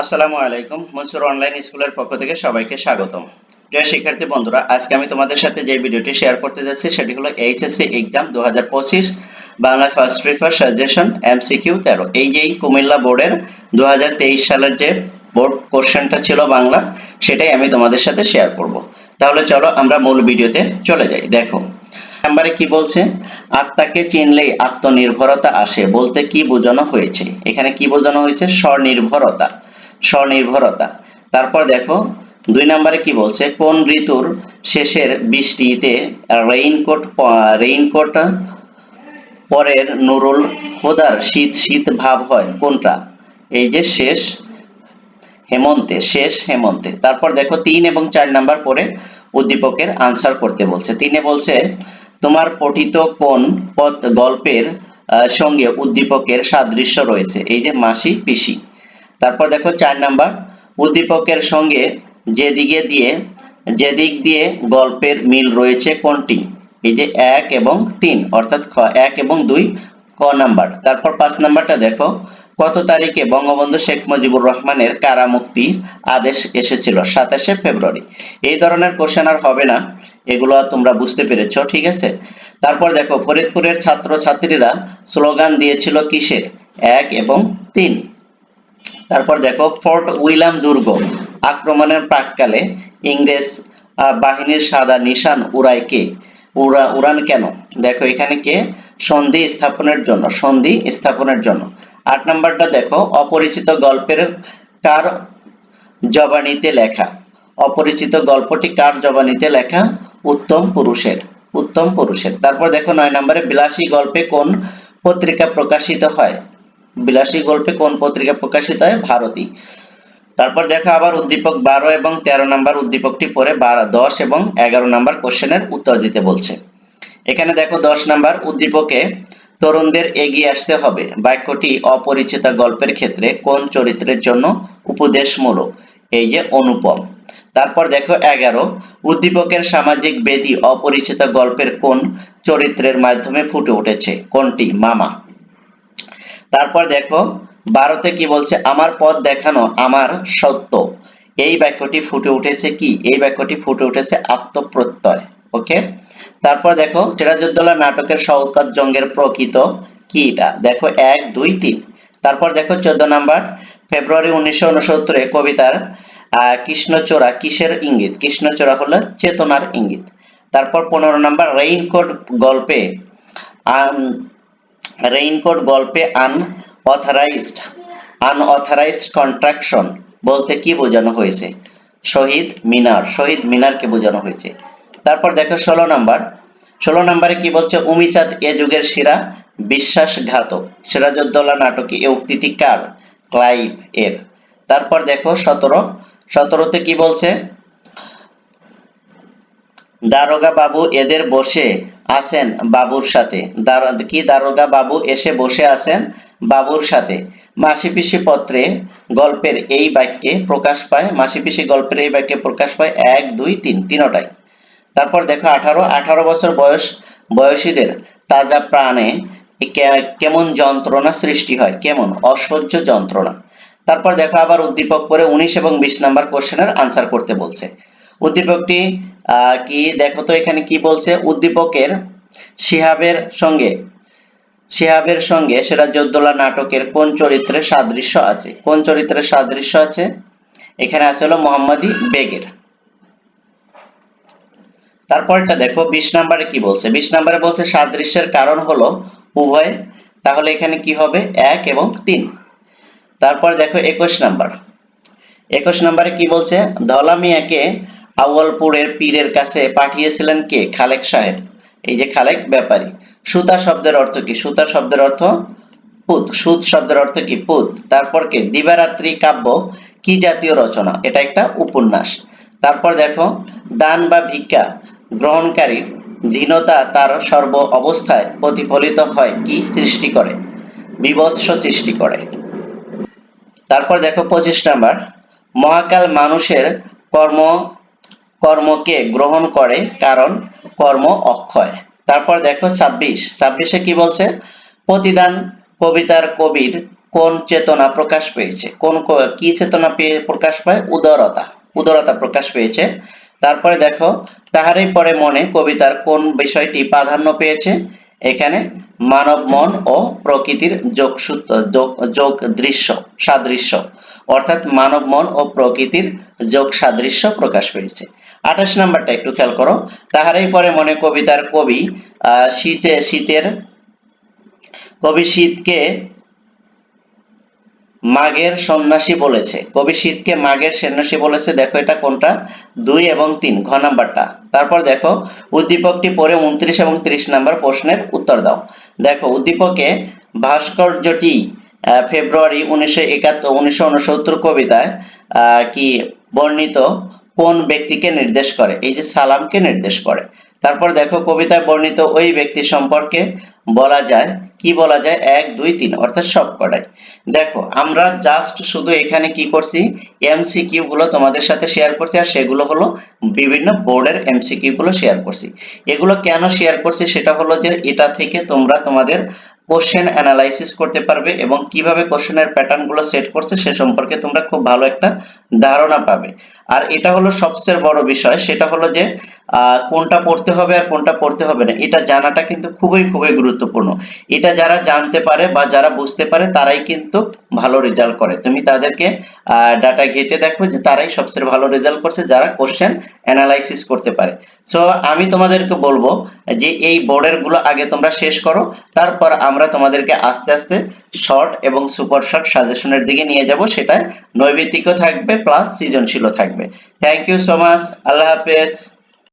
আসসালামু আলাইকুম। মনসুর অনলাইন স্কুলের পক্ষ থেকে সবাইকে স্বাগতম। প্রিয় শিক্ষার্থী, বন্ধুরা, আজকে আমি তোমাদের সাথে যে ভিডিওটি শেয়ার করতে যাচ্ছি, সেটি হলো এইচএসসি এক্সাম দু Bangla first paper suggestion MCQ তেরো। এই যে কুমিল্লা বোর্ডের দু সালের যে বোর্ড কোশ্চেনটা ছিল বাংলা, সেটাই আমি তোমাদের সাথে শেয়ার করব। তাহলে চলো আমরা মূল ভিডিওতে চলে যাই। দেখো, নাম্বারে কি বলছে? আত্মাকে চিনলেই আত্মনির্ভরতা আসে, বলতে কি বোঝানো হয়েছে? এখানে কি বোঝানো হয়েছে? স্বনির্ভরতা। স্বনির্ভরতা। তারপর দেখো, দুই নম্বরে কি বলছে? কোন ঋতুর শেষের বৃষ্টিতে রেইনকোট রেইনকোট পরের নুরুল হোদার শীত শীত ভাব হয়, কোনটা? এই যে শেষ হেমন্তে শেষ হেমন্তে। তারপর দেখো, তিন এবং চার নাম্বার পরে উদ্দীপকের আনসার করতে বলছে। তিনে বলছে, তোমার পঠিত কোন পদ গল্পের সঙ্গে উদ্দীপকের সাদৃশ্য রয়েছে? এই যে মাসি, পিসি। তারপর দেখো চার নাম্বার, উদ্দীপকের সঙ্গে যেদিকে দিয়ে, যেদিক দিয়ে গল্পের মিল রয়েছে কোনটি? এই যে এক এবং তিন, অর্থাৎ খ, এক এবং দুই, ক নাম্বার। তারপর পাঁচ নাম্বারটা দেখো, কত তারিখে বঙ্গবন্ধু শেখ মুজিবুর রহমানের কারামুক্তির আদেশ এসেছিল? সাতাশে ফেব্রুয়ারি। এই ধরনের কোশ্চেন আর হবে না, এগুলো তোমরা বুঝতে পেরেছ, ঠিক আছে? তারপর দেখো, ফরিদপুরের ছাত্র ছাত্রীরা স্লোগান দিয়েছিল কিসের? এক এবং তিন। তারপর দেখো ফোর্ট উইলাম দুর্গ, আক্রমণের প্রাককালে ইংরেজ বাহিনীর সাদা নিশান উড়ায় কে? উড়া, উড়ান কেন? দেখো এখানে কে? সন্ধি স্থাপনের জন্য, সন্ধি স্থাপনের জন্য। আট নাম্বারটা দেখো, অপরিচিত গল্পের কার জবানিতে লেখা? অপরিচিত গল্পটি কার জবানিতে লেখা? উত্তম পুরুষের উত্তম পুরুষের। তারপর দেখো নয় নম্বরে, বিলাসী গল্পে কোন পত্রিকা প্রকাশিত হয়? বিলাসী গল্পে কোন পত্রিকা প্রকাশিত হয়? ভারতী। তারপর দেখো আবার উদ্দীপক বারো এবং তেরো নাম্বার উদ্দীপকটি পরে বারো, দশ এবং এগারো নাম্বার কোশ্চেনের উত্তর দিতে বলছে। এখানে দেখো দশ নাম্বার উদ্দীপকে তরুণদের এগিয়ে আসতে হবে। বাক্যটি অপরিচিত গল্পের ক্ষেত্রে কোন চরিত্রের জন্য উপদেশমূলক? এই যে অনুপম। তারপর দেখো এগারো, উদ্দীপকের সামাজিক বেদি অপরিচিত গল্পের কোন চরিত্রের মাধ্যমে ফুটে উঠেছে? কোনটি? মামা। তারপর দেখো, বারোতে কি বলছে? আমার পথ দেখানো আমার সত্য। এই বাক্যটি ফুটে উঠেছে কি? এই বাক্যটি ফুটে উঠেছে আত্মপ্রত্যয়। ওকে? তারপর দেখো সিরাজউদ্দৌলা নাটকের শওকত জঙ্গের প্রকৃত কি এটা? দেখো, এক, দুই, তিন। তারপর দেখো, চোদ্দ নাম্বার, ফেব্রুয়ারি উনিশশো উনসত্তরে কবিতার, আহ, কৃষ্ণচূড়া কিসের ইঙ্গিত? কৃষ্ণচূড়া হলো চেতনার ইঙ্গিত। তারপর পনেরো নাম্বার রেইনকোট গল্পে রেইনকোট গল্পে আনঅথরাইজড আনঅথরাইজড কন্ট্রাকশন বলতে কি বোঝানো হয়েছে? শহীদ মিনার, শহীদ মিনারকে বোঝানো হয়েছে। তারপর দেখো ষোলো নাম্বার। ষোলো নাম্বারে কি বলছে? উমিচাঁদ এ যুগের সেরা বিশ্বাসঘাতক। সিরাজউদ্দৌলা নাটকে এ উক্তিটি কার? ক্লাইভ এর। তারপর দেখো সতেরো। সতেরোতে কি বলছে? দারোগা বাবু এদের বসে আছেন বাবুর সাথে। কি দারোগা বাবু এসে বসে আছেন বাবুর সাথে? মাসি পিসি পত্রে গল্পের এই বাক্যে প্রকাশ পায় মাসি পিসি গল্পের এই বাক্যে প্রকাশ পায় এক, দুই, তিন, তিনটাই। তারপর দেখো, আঠারো আঠারো বছর বয়স, বয়সীদের তাজা প্রাণে কেমন যন্ত্রণা সৃষ্টি হয়, কেমন অসহ্য যন্ত্রণা। তারপর দেখো, আবার উদ্দীপক পরে উনিশ এবং বিশ নাম্বার কোশ্চেনের আনসার করতে বলছে। উদ্দীপকটি কি? দেখো তো এখানে কি বলছে? উদ্দীপকের শিহাবের সঙ্গে। শিহাবের সঙ্গে সিরাজউদ্দৌলা নাটকের কোন চরিত্রের সাদৃশ্য আছে? কোন চরিত্রের সাদৃশ্য আছে? এখানে আছে হলো মোহাম্মদী বেগের। তারপরটা দেখো, বিশ নাম্বারে কি বলছে? বিশ নাম্বারে বলছে, সাদৃশ্যের কারণ হলো উভয়। তাহলে এখানে কি হবে? এক এবং তিন। তারপর দেখো, একুশ নাম্বার। একুশ নাম্বারে কি বলছে? ধলা মিয়াকে আউয়ালপুরের পীরের কাছে পাঠিয়েছিলেন কে? খালেক সাহেব। এই যে খালেক, ব্যাপারী। সুতা শব্দের অর্থ কি? সুতা শব্দের অর্থ পুত। সুত শব্দের অর্থ কি? পুত। তারপর কে? দিবারাত্রি কাব্য কি জাতীয় রচনা? এটা একটা উপন্যাস। তারপর দেখো, দান বা ভিক্ষা গ্রহণকারীর দীনতা তার সর্ব অবস্থায় প্রতিফলিত হয় কি? সৃষ্টি করে। বিভৎস সৃষ্টি করে। তারপর দেখো, পঁচিশ নাম্বার। মহাকাল মানুষের কর্ম কর্মকে গ্রহণ করে কারণ কর্ম অক্ষয়। তারপর দেখো ছাব্বিশ। ছাব্বিশে কি বলছে? প্রতিদান কবিতার কবির কোন চেতনা প্রকাশ পেয়েছে? কোন কি চেতনা পেয়ে প্রকাশ পায়? উদারতা। উদারতা প্রকাশ পেয়েছে। তারপরে দেখো, তাহারই পরে মনে কবিতার কোন বিষয়টি প্রাধান্য পেয়েছে? এখানে মানব মন ও প্রকৃতির যোগসূত্র, যোগ- যোগ দৃশ্য, সাদৃশ্য। অর্থাৎ মানব মন ও প্রকৃতির যোগ সাদৃশ্য প্রকাশ পেয়েছে। আঠাশ নাম্বারটা একটু খেয়াল করো। তাহারই পরে মনে কবিতার কবি শীতে, শীতের কবি শীতকে মাঘের সন্ন্যাসী বলেছে। কবি শীতকে মাঘের সন্ন্যাসী বলেছে। দেখো এটা কোনটা? দুই এবং তিন, ঘ নাম্বারটা। তারপর দেখো, উদ্দীপকটি পরে উনত্রিশ এবং ত্রিশ নাম্বার প্রশ্নের উত্তর দাও। দেখো, উদ্দীপকে ভাস্কর্যটি ফেব্রুয়ারি উনিশশো একাত্তর, উনিশশো কবিতায় কি বর্ণিত কোন ব্যক্তিকে নির্দেশ করে? এই যে সালামকে নির্দেশ করে। তারপর দেখো কবিতায় বর্ণিত ওই ব্যক্তি সম্পর্কে বলা যায়, কি বলা যায়? এক, দুই, তিন, অর্থাৎ সব কটাই। দেখো, আমরা জাস্ট শুধু এখানে কি করছি? এমসিকিউ গুলো তোমাদের সাথে শেয়ার করছি আর সেগুলো হলো বিভিন্ন বোর্ডের এমসিকিউ গুলো শেয়ার করছি। এগুলো কেন শেয়ার করছি? সেটা হলো যে এটা থেকে তোমরা তোমাদের কোশ্চেন অ্যানালাইসিস করতে পারবে এবং কীভাবে কোশ্চেনের প্যাটার্নগুলো সেট করছে সে সম্পর্কে তোমরা খুব ভালো একটা ধারণা পাবে। আর এটা হলো সবচেয়ে বড় বিষয়, সেটা হলো যে কোনটা পড়তে হবে আর কোনটা পড়তে হবে না। এটা জানাটা কিন্তু খুবই খুবই গুরুত্বপূর্ণ। এটা যারা জানতে পারে বা যারা বুঝতে পারে, তারাই কিন্তু ভালো রেজাল্ট করে। তুমি তাদেরকে ডাটা ঘেটে দেখো যে তারাই সবচেয়ে ভালো রেজাল্ট করছে, যারা কোশ্চেন অ্যানালাইসিস করতে পারে। সো আমি তোমাদেরকে বলব যে এই বোর্ডেরগুলো আগে তোমরা শেষ করো, তারপর আমরা তোমাদেরকে আস্তে আস্তে শর্ট এবং সুপার শর্ট সাজেশনের দিকে নিয়ে যাব, সেটা নৈবেদিকও থাকবে প্লাস সৃজনশীলও থাকবে। Thank you so much Allah হাফেজ।